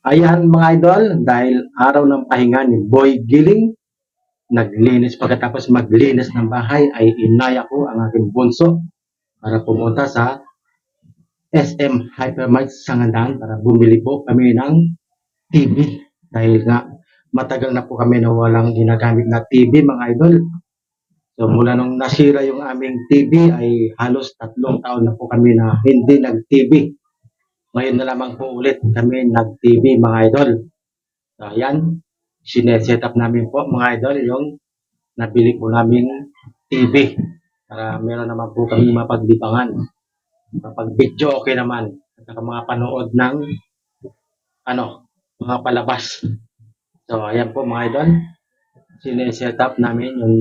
Ayan mga idol, dahil araw ng pahinga ni Boy Giling, naglinis pagkatapos maglinis ng bahay ay inaya ko ang aking bunso para pumunta sa SM Hypermart Sangandan para bumili po kami ng TV dahil nga matagal na po kami na walang ginagamit na TV mga idol. So mula nung nasira yung aming TV ay halos tatlong taon na po kami na hindi nag-TV. Ngayon na lamang po ulit kami nag-TV mga idol. So ayan, sineset up namin po mga idol yung nabili po naming TV para meron naman po kami mapaglibangan. Kapag video okay naman at mga panood ng ano, mga palabas. So ayan po mga idol, sineset up namin yung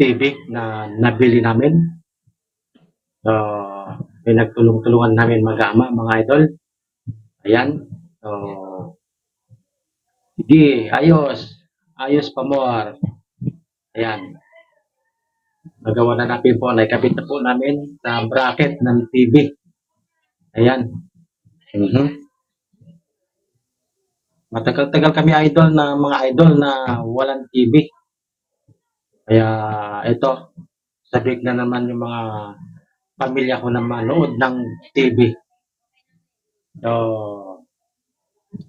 TV na nabili namin. So, pinagtulong-tulungan namin mag-ama, mga idol. Ayan. So, sige, ayos. Ayos pa more. Ayan. Nagawa na natin po, naikabit na po namin sa bracket ng TV. Ayan. Mhm. Matagal-tagal kami idol na mga idol na walang TV. Kaya ito, sabik na naman yung mga pamilya ko na manood ng TV. So,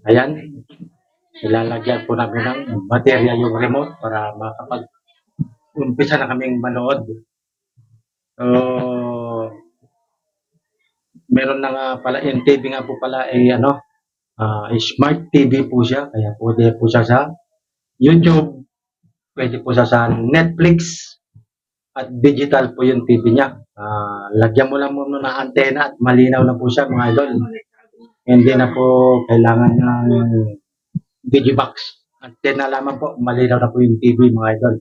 ayan, ilalagyan po namin ng baterya yung remote para makapag umpisa na kaming manood. So, meron na nga pala, yung TV nga po pala ay ano, ah, smart TV po siya, kaya pwede po siya sa YouTube, pwede po siya sa Netflix, at digital po yung TV niya. Ah, lagyan mo lang muna ng antena at malinaw na po siya mga idol. Hindi na po kailangan ng digibox. Antena lamang po, malinaw na po yung TV mga idol.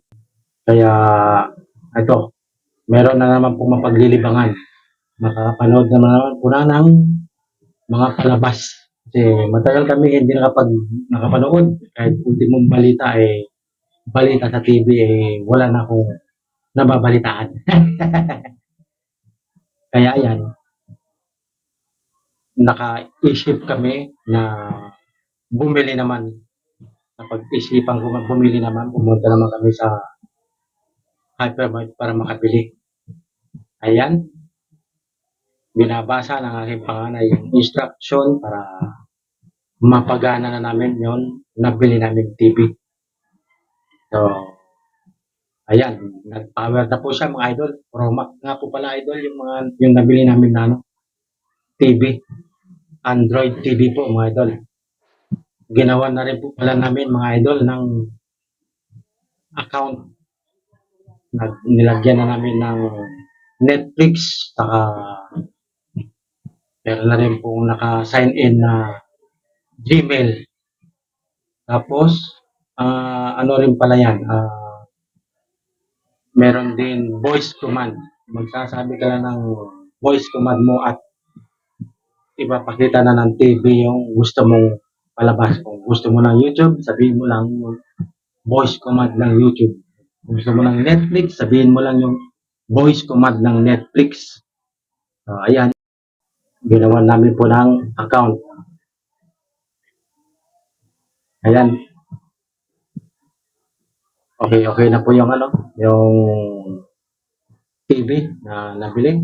Kaya ito, meron na naman po mapaglilibangan. Makakapanood naman naman po na ng mga palabas. Kasi matagal kami hindi nakapag nakapanood. Kahit ultimong balita eh, balita sa TV eh, wala na akong nababalitaan. Kaya yan, naka-isip kami na bumili naman. Napag-isipan ko bumili naman, pumunta naman kami sa hypermart para makabili. Ayan, binabasa ng aking panganay yung instruction para mapagana na namin yon nabili namin TV. So, ayan, nag-power na po siya mga idol. Promax nga po pala idol yung mga yung nabili namin na ano, TV. Android TV po mga idol. Ginawa na rin po pala namin mga idol ng account. Nag, nilagyan na namin ng Netflix, saka meron na rin pong naka-sign in na Gmail. Tapos, ah, ano rin pala yan, ah, meron din voice command. Magsasabi ka lang ng voice command mo at ipapakita na ng TV yung gusto mong palabas. Kung gusto mo ng YouTube, sabihin mo lang yung voice command ng YouTube. Kung gusto mo ng Netflix, sabihin mo lang yung voice command ng Netflix. So, ayan. Ginawa namin po ng account. Ayan. Okay, okay na po yung ano, yung TV na nabili.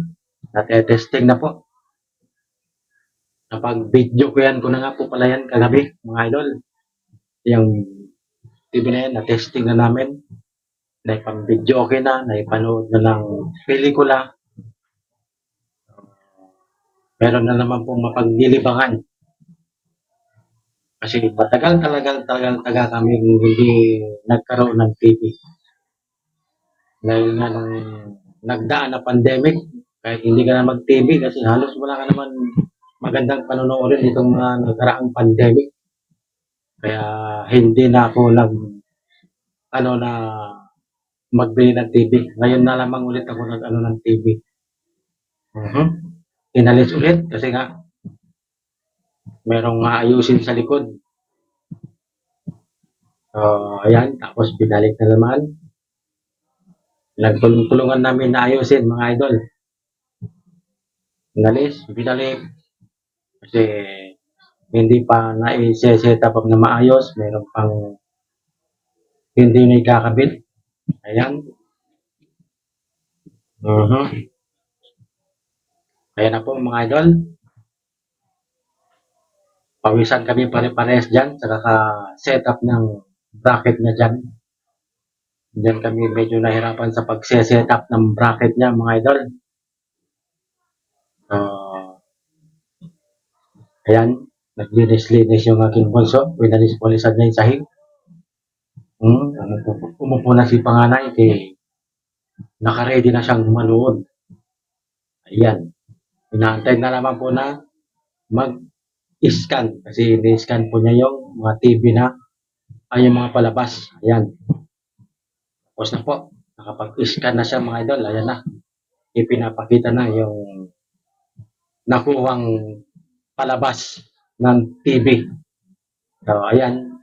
At testing na po. Kapag video ko yan, ko na nga po pala yan kagabi, mga idol. Yung TV na yan, na-testing na namin. Naipang video okay na, naipanood na ng pelikula. Meron na naman pong mapaglilibangan. Kasi matagal talaga talaga talaga kami hindi nagkaroon ng TV. Dahil nga nung nagdaan na pandemic, kahit hindi ka na mag-TV kasi halos wala ka naman magandang panonoodin itong mga nagkaraang pandemic. Kaya hindi na ako nag ano na magbili ng TV. Ngayon na lamang ulit ako nag ano ng TV. Mhm. Inalis ulit kasi nga merong maayusin sa likod. So, ayan. Tapos binalik na naman. Nagtulong-tulungan namin na ayusin mga idol. Inalis, binalik. Kasi hindi pa na-set up na maayos, meron pang hindi na ikakabit. Ayan. Mhm. Ayan na po mga idol. Pawisan kami pare-pares dyan sa kaka-set up ng bracket niya dyan. Diyan kami medyo nahirapan sa pag-set up ng bracket niya mga idol. Ah, ayan, naglinis-linis yung aking bunso. Pinalis-pulisan niya yung sahig. Hmm, umupo, umupo na si panganay kay nakaready na siyang manood. Ayan. Inaantay na naman po na mag-scan kasi ni-scan po niya yung mga TV na ay yung mga palabas. Ayan. Tapos na po. Nakapag-scan na siya mga idol. Ayan na. Ipinapakita na yung nakuhang palabas ng TV. So, ayan.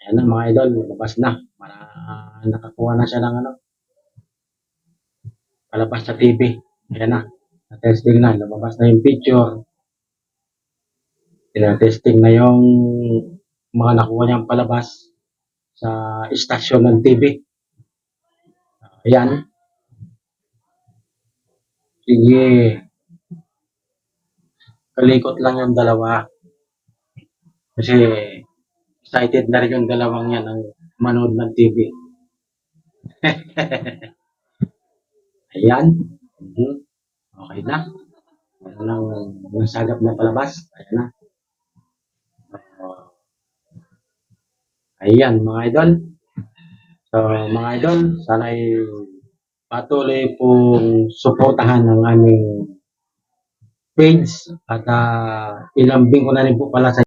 Ayan na mga idol. Lumabas na. Para nakakuha na siya ng ano. Palabas sa TV. Ayan na. Na-testing na. Lumabas na yung picture. Tina-testing na yung mga nakuha niyang palabas sa istasyon ng TV. Ayan. Sige. Kalikot lang yung dalawa. Kasi excited na rin yung dalawang yan ang manood ng TV. Ayan. Mhm. Okay na. Meron lang nasagap na palabas. Ayan na. Ayan mga idol. So mga idol, sana'y patuloy pong suportahan ng aming page at uh, ilambing ko na rin po pala sa